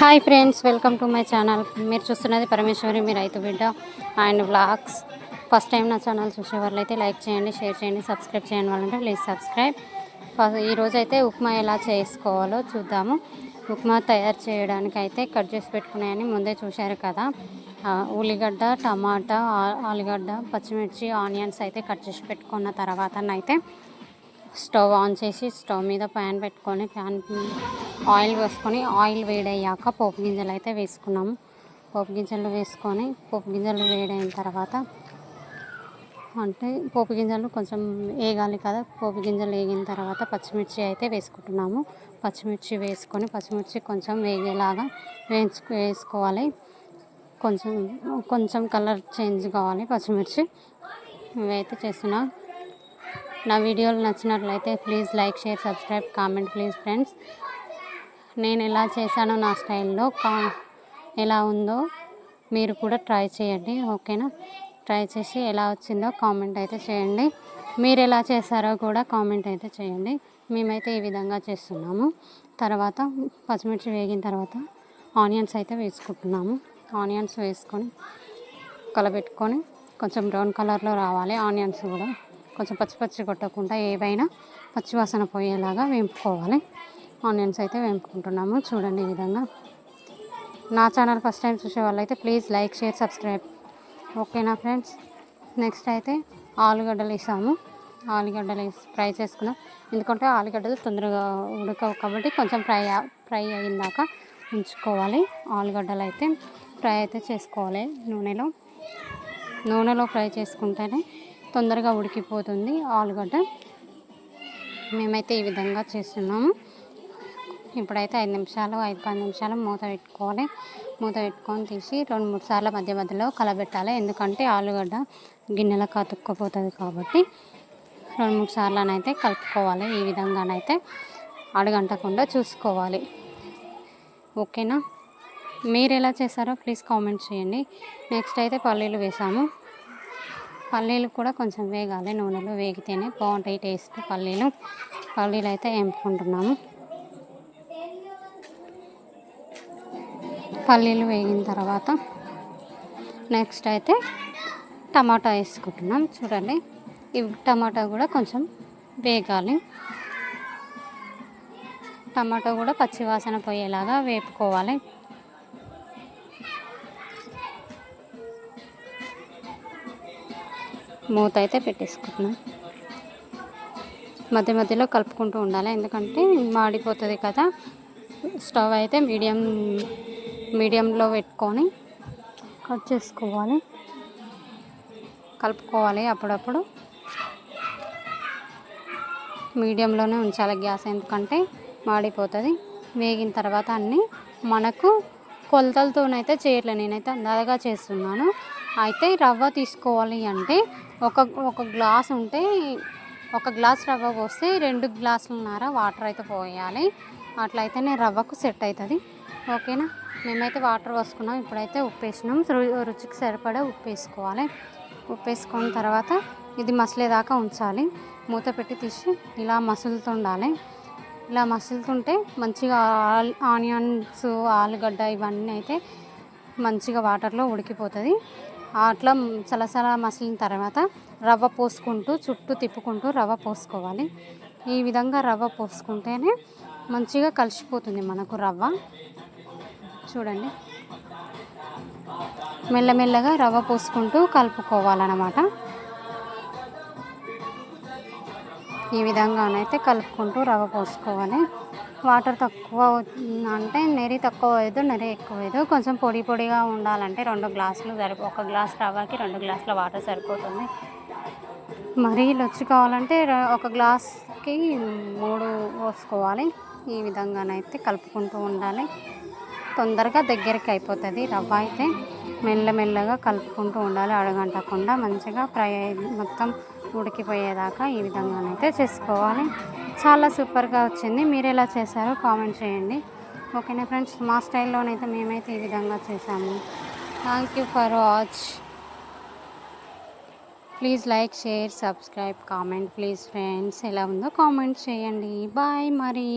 Hi friends welcome to my channel. మీరు చూస్తున్నది పరమేశ్వరి మీ రైతు బిడ్డ అండ్ వ్లాగ్స్. ఫస్ట్ టైం నా ఛానల్ చూసే వాళ్ళు అయితే లైక్ చేయండి షేర్ చేయండి సబ్స్క్రైబ్ చేయండి వాళ్ళంటే ప్లీజ్ సబ్స్క్రైబ్. ఫస్ట్ ఈరోజైతే ఉప్మా ఎలా చేసుకోవాలో చూద్దాము. ఉప్మా తయారు చేయడానికి అయితే కట్ చేసి పెట్టుకున్నాయని ముందే చూశారు కదా. ఉల్లిగడ్డ టమాటా ఆలుగడ్డ పచ్చిమిర్చి ఆనియన్స్ అయితే కట్ చేసి పెట్టుకున్న తర్వాత అయితే స్టవ్ ఆన్ చేసి స్టవ్ మీద ప్యాన్ పెట్టుకొని ప్యాన్ ఆయిల్ వేసుకొని ఆయిల్ వేడయ్యాక పోపు గింజలు అయితే వేసుకున్నాము. పోపు గింజలు వేసుకొని పోపు గింజలు వేడైన తర్వాత అంటే పోపు గింజలు కొంచెం వేగాలి కదా పోపు గింజలు వేగిన తర్వాత పచ్చిమిర్చి అయితే వేసుకుంటున్నాము. పచ్చిమిర్చి వేసుకొని పచ్చిమిర్చి కొంచెం వేగేలాగా వేయించు వేసుకోవాలి. కొంచెం కొంచెం కలర్ చేంజ్ కావాలి పచ్చిమిర్చి. ఇవైతే చేస్తున్నాం. నా వీడియోలు నచ్చినట్లయితే please like share subscribe comment please friends. నేను ఎలా చేశానో నా స్టైల్లో కా ఎలా ఉందో మీరు కూడా ట్రై చేయండి ఓకేనా? ట్రై చేసి ఎలా వచ్చిందో కామెంట్ అయితే చేయండి. మీరు ఎలా చేశారో కూడా కామెంట్ అయితే చేయండి. మేమైతే ఈ విధంగా చేస్తున్నాము. తర్వాత పచ్చిమిర్చి వేగిన తర్వాత ఆనియన్స్ అయితే వేసుకుంటున్నాము. ఆనియన్స్ వేసుకొని కలబెట్టుకొని కొంచెం బ్రౌన్ కలర్లో రావాలి ఆనియన్స్ కూడా. కొంచెం పచ్చి పచ్చి కొట్టకుండా ఏవైనా పచ్చివాసన పోయేలాగా వేపుకోవాలి. ఆనియన్స్ అయితే వేపుకుంటున్నాము. చూడండి ఈ విధంగా. నా ఛానల్ ఫస్ట్ టైం చూసే వాళ్ళైతే ప్లీజ్ లైక్ షేర్ సబ్స్క్రైబ్. ఓకేనా ఫ్రెండ్స్? నెక్స్ట్ అయితే ఆలుగడ్డలు వేసాము. ఆలుగడ్డలు వేసి ఫ్రై చేసుకున్నాం ఎందుకంటే ఆలుగడ్డలు తొందరగా ఉడకవు కాబట్టి కొంచెం ఫ్రై ఫ్రై అయ్యిందాక ఉంచుకోవాలి. ఆలుగడ్డలు అయితే ఫ్రై అయితే చేసుకోవాలి నూనెలో. నూనెలో ఫ్రై చేసుకుంటేనే తొందరగా ఉడికిపోతుంది ఆలుగడ్డ. మేమైతే ఈ విధంగా చేస్తున్నాము. ఇప్పుడైతే ఐదు నిమిషాలు ఐదు పది నిమిషాలు మూత పెట్టుకోవాలి. మూత పెట్టుకొని తీసి రెండు మూడు సార్లు మధ్య మధ్యలో కలబెట్టాలి. ఎందుకంటే ఆలుగడ్డ గిన్నెలకు అతుక్కుపోతుంది కాబట్టి రెండు మూడు సార్లనైతే కలుపుకోవాలి. ఈ విధంగానైతే అడగంటకుండా చూసుకోవాలి. ఓకేనా? మీరు ఎలా చేశారో ప్లీజ్ కామెంట్ చేయండి. నెక్స్ట్ అయితే పల్లీలు వేసాము. పల్లీలు కూడా కొంచెం వేగాలి నూనెలో వేగితేనే బాగుంటాయి టేస్ట్ పల్లీలు. పల్లీలు అయితే వేపుకుంటున్నాము. పల్లీలు వేగిన తర్వాత నెక్స్ట్ అయితే టమాటా వేసుకుంటున్నాం. చూడండి ఇవి టమాటా కూడా కొంచెం వేగాలి. టమాటా కూడా పచ్చివాసన పోయేలాగా వేపుకోవాలి. మూత అయితే పెట్టేసుకుంటున్నాం. మధ్య మధ్యలో కలుపుకుంటూ ఉండాలి. ఎందుకంటే మాడిపోతుంది కదా. స్టవ్ అయితే మీడియం మీడియంలో పెట్టుకొని కట్ చేసుకోవాలి. కలుపుకోవాలి అప్పుడప్పుడు. మీడియంలోనే ఉంచాలి గ్యాస్ ఎందుకంటే మాడిపోతుంది. వేగిన తర్వాత అన్నీ మనకు కొలతలతోనైతే చేయట్లేదు నేనైతే అందాగా చేస్తున్నాను. అయితే రవ్వ తీసుకోవాలి అంటే ఒక ఒక గ్లాస్ ఉంటే ఒక గ్లాస్ రవ్వ పోస్తే రెండు గ్లాసులున్నర వాటర్ అయితే పోయాలి. అట్లయితేనే రవ్వకు సెట్ అవుతుంది ఓకేనా? మేమైతే వాటర్ పోసుకున్నాం. ఇప్పుడైతే ఉప్పు వేసినాం రు- రుచికి సరిపడా ఉప్పు వేసుకోవాలి ఉప్పు వేసుకున్న తర్వాత ఇది మసలేదాకా ఉంచాలి. మూత పెట్టి తీసి ఇలా మసులుతుండాలి. ఇలా మసులుతుంటే మంచిగా ఆల్ ఆనియన్స్ ఆలుగడ్డ ఇవన్నీ అయితే మంచిగా వాటర్లో ఉడికిపోతుంది. అట్లా సలసల మసిలిన తర్వాత రవ్వ పోసుకుంటూ చుట్టూ తిప్పుకుంటూ రవ్వ పోసుకోవాలి. ఈ విధంగా రవ్వ పోసుకుంటేనే మంచిగా కలిసిపోతుంది మనకు రవ్వ. చూడండి. మెల్లమెల్లగా రవ్వ పోసుకుంటూ కలుపుకోవాలన్నమాట. ఈ విధంగానైతే కలుపుకుంటూ రవ్వ పోసుకోవాలి. వాటర్ తక్కువ అంటే నెరి తక్కువ వేయదు నెరి ఎక్కువ వేయదు కొంచెం పొడి పొడిగా ఉండాలంటే రెండు గ్లాసులు సరిపో ఒక గ్లాస్ రవ్వకి రెండు గ్లాసుల వాటర్ సరిపోతుంది. మరీ లొచ్చు కావాలంటే ర- ఒక గ్లాస్కి మూడు పోసుకోవాలి. ఈ విధంగానైతే కలుపుకుంటూ ఉండాలి. తొందరగా దగ్గరికి అయిపోతుంది రవ్వ అయితే. మెల్లమెల్లగా కలుపుకుంటూ ఉండాలి అడగంటకుండా మంచిగా ఫ్రై మొత్తం ఉడికిపోయేదాకా ఈ విధంగానైతే చేసుకోవాలి. చాలా సూపర్గా వచ్చింది. మీరు ఎలా చేశారో కామెంట్ చేయండి. ఓకేనా ఫ్రెండ్స్? మా స్టైల్లోనైతే మేమైతే ఈ విధంగా చేసాము thank you for watch please like share subscribe comment please friends ఎలా ఉందో కామెంట్ చేయండి. బాయ్ మరి.